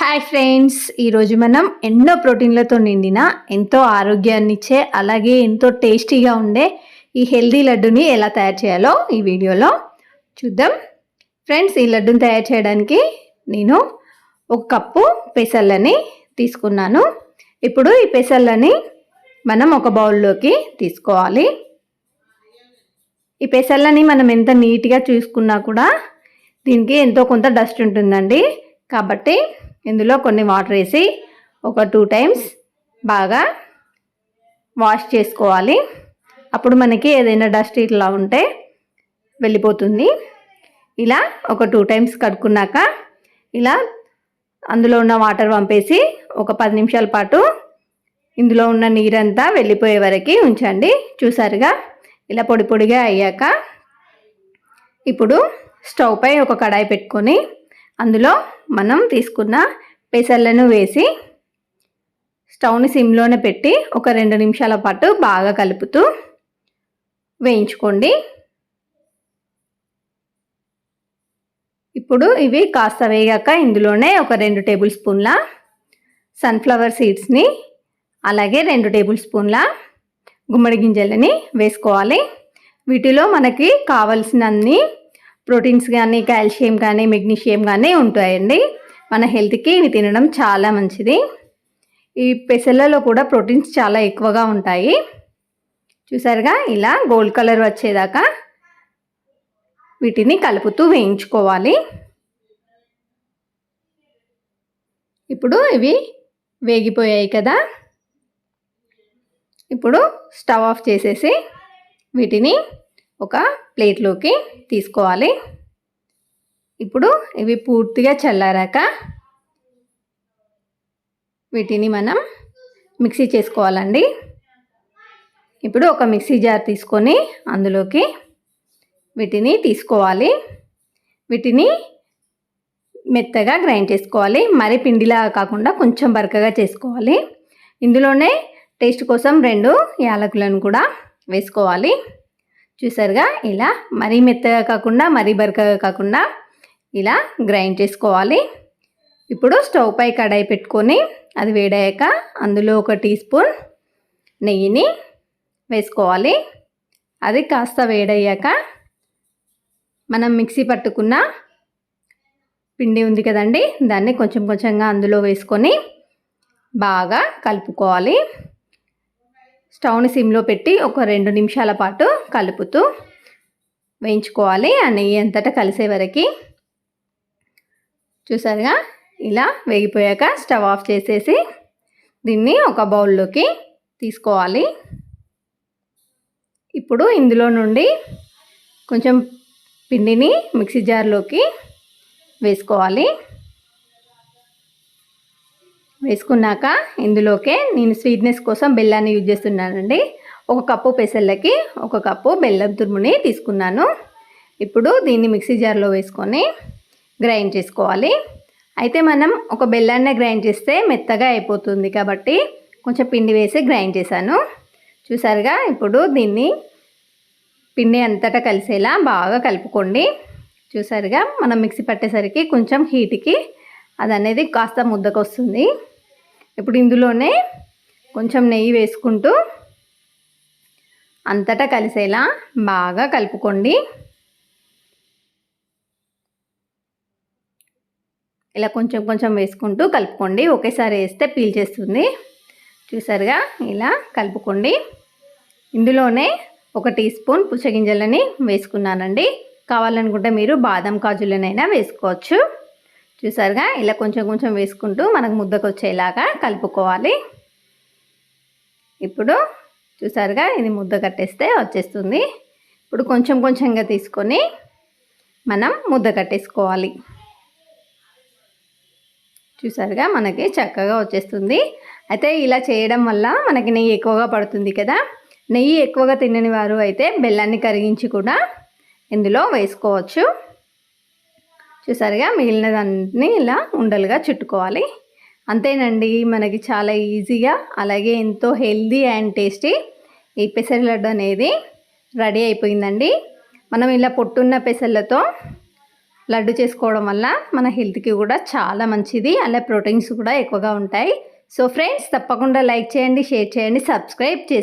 Hi friends ఈరోజు మనం ఎన్నో ప్రోటీన్లతో నిండిన ఎంతో ఆరోగ్యాన్ని ఇచ్చే అలాగే ఎంతో టేస్టీగా ఉండే ఈ హెల్దీ లడ్డుని ఎలా తయారు చేయాలో ఈ వీడియోలో చూద్దాం. ఫ్రెండ్స్ ఈ లడ్డుని తయారు చేయడానికి నేను ఒక కప్పు పెసర్లని తీసుకున్నాను. ఇప్పుడు ఈ పెసళ్ళని మనం ఒక బౌల్లోకి తీసుకోవాలి. ఈ పెసర్లని మనం ఎంత నీట్గా చూసుకున్నా కూడా దీనికి ఎంతో కొంత డస్ట్ ఉంటుందండి. కాబట్టి ఇందులో కొన్ని వాటర్ వేసి ఒక టూ టైమ్స్ బాగా వాష్ చేసుకోవాలి. అప్పుడు మనకి ఏదైనా డస్ట్ ఇట్లా ఉంటే వెళ్ళిపోతుంది. ఇలా ఒక టూ టైమ్స్ కడుక్కున్నాక ఇలా అందులో ఉన్న వాటర్ పంపేసి ఒక పది నిమిషాల పాటు ఇందులో ఉన్న నీరంతా వెళ్ళిపోయే వరకు ఉంచండి. చూసారుగా? ఇలా పొడి పొడిగా అయ్యాక ఇప్పుడు స్టవ్ పై ఒక కడాయి పెట్టుకొని అందులో మనం తీసుకున్న పెసర్లను వేసి స్టవ్ని సిమ్లోనే పెట్టి ఒక రెండు నిమిషాల పాటు బాగా కలుపుతూ వేయించుకోండి. ఇప్పుడు ఇవి కాస్త వేగాక ఇందులోనే ఒక రెండు టేబుల్ స్పూన్ల సన్ఫ్లవర్ సీడ్స్ని అలాగే రెండు టేబుల్ స్పూన్ల గుమ్మడి గింజలని వేసుకోవాలి. వీటిలో మనకి కావలసినన్ని ప్రోటీన్స్ కానీ కాల్షియం కానీ మెగ్నీషియం కానీ ఉంటాయండి. మన హెల్త్కి ఇవి తినడం చాలా మంచిది. ఈ పెసలలో కూడా ప్రోటీన్స్ చాలా ఎక్కువగా ఉంటాయి. చూసారుగా? ఇలా గోల్డ్ కలర్ వచ్చేదాకా వీటిని కలుపుతూ వేయించుకోవాలి. ఇప్పుడు ఇవి వేగిపోయాయి కదా? ఇప్పుడు స్టవ్ ఆఫ్ చేసేసి వీటిని ఒక ప్లేట్లోకి తీసుకోవాలి. ఇప్పుడు ఇవి పూర్తిగా చల్లారాక వీటిని మనం మిక్సీ చేసుకోవాలండి. ఇప్పుడు ఒక మిక్సీ జార్ తీసుకొని అందులోకి వీటిని తీసుకోవాలి. వీటిని మెత్తగా గ్రైండ్ చేసుకోవాలి. మరి పిండిలా కాకుండా కొంచెం బరకగా చేసుకోవాలి. ఇందులోనే టేస్ట్ కోసం రెండు యాలకులను కూడా వేసుకోవాలి. చూసారుగా? ఇలా మరీ మెత్తగా కాకుండా మరీ బరకగా కాకుండా ఇలా గ్రైండ్ చేసుకోవాలి. ఇప్పుడు స్టవ్ పై కడాయి పెట్టుకొని అది వేడాక అందులో ఒక టీ స్పూన్ నెయ్యిని వేసుకోవాలి. అది కాస్త వేడయ్యాక మనం మిక్సీ పట్టుకున్న పిండి ఉంది కదండి దాన్ని కొంచెం కొంచెంగా అందులో వేసుకొని బాగా కలుపుకోవాలి. స్టవ్ని సిమ్లో పెట్టి ఒక రెండు నిమిషాల పాటు కలుపుతూ వేయించుకోవాలి. ఆ నెయ్యి అంతటా కలిసే వరకు చూసారుగా? ఇలా వేగిపోయాక స్టవ్ ఆఫ్ చేసేసి దీన్ని ఒక బౌల్లోకి తీసుకోవాలి. ఇప్పుడు ఇందులో నుండి కొంచెం పిండిని మిక్సీ జార్లోకి వేసుకోవాలి. వేసుకున్నాక ఇందులోకే నేను స్వీట్నెస్ కోసం బెల్లాన్ని యూజ్ చేస్తున్నానండి. ఒక కప్పు పెసర్లకి ఒక కప్పు బెల్లం తురుముని తీసుకున్నాను. ఇప్పుడు దీన్ని మిక్సీ జార్లో వేసుకొని గ్రైండ్ చేసుకోవాలి. అయితే మనం ఒక బెల్లాన్నే గ్రైండ్ చేస్తే మెత్తగా అయిపోతుంది కాబట్టి కొంచెం పిండి వేసి గ్రైండ్ చేశాను. చూసారుగా? ఇప్పుడు దీన్ని పిండి అంతటా కలిసేలా బాగా కలుపుకోండి. చూసారుగా? మనం మిక్సీ పట్టేసరికి కొంచెం హీట్కి అది అనేది కాస్త ముద్దకు వస్తుంది ఇప్పుడు ఇందులోనే కొంచెం నెయ్యి వేసుకుంటూ అంతటా కలిసేలా బాగా కలుపుకోండి. ఇలా కొంచెం కొంచెం వేసుకుంటూ కలుపుకోండి. ఒకేసారి వేస్తే పీల్ చేస్తుంది చూసారుగా? ఇలా కలుపుకోండి. ఇందులోనే ఒక టీ స్పూన్ పుచ్చగింజలని వేసుకున్నానండి. కావాలనుకుంటే మీరు బాదం కాజులనైనా వేసుకోవచ్చు. చూసారుగా? ఇలా కొంచెం కొంచెం వేసుకుంటూ మనకు ముద్దకు వచ్చేలాగా కలుపుకోవాలి. ఇప్పుడు చూసారుగా? ఇది ముద్ద కట్టేస్తే వచ్చేస్తుంది. ఇప్పుడు కొంచెం కొంచెంగా తీసుకొని మనం ముద్ద కట్టేసుకోవాలి. చూసారుగా మనకి చక్కగా వచ్చేస్తుంది. అయితే ఇలా చేయడం వల్ల మనకి నెయ్యి ఎక్కువగా పడుతుంది కదా. నెయ్యి ఎక్కువగా తినని వారు అయితే బెల్లాన్ని కరిగించి కూడా ఇందులో వేసుకోవచ్చు. చూసారుగా మిగిలిన దాన్ని ఇలా ఉండలుగా చుట్టుకోవాలి. అంతేనండి మనకి చాలా ఈజీగా అలాగే ఎంతో హెల్దీ అండ్ టేస్టీ ఈ పెసర లడ్డు అనేది రెడీ అయిపోయిందండి. మనం ఇలా పొట్టున్న పెసర్లతో లడ్డు చేసుకోవడం వల్ల మన హెల్త్కి కూడా చాలా మంచిది. అలా ప్రోటీన్స్ కూడా ఎక్కువగా ఉంటాయి. సో ఫ్రెండ్స్ తప్పకుండా లైక్ చేయండి షేర్ చేయండి సబ్స్క్రైబ్ చేసుకోండి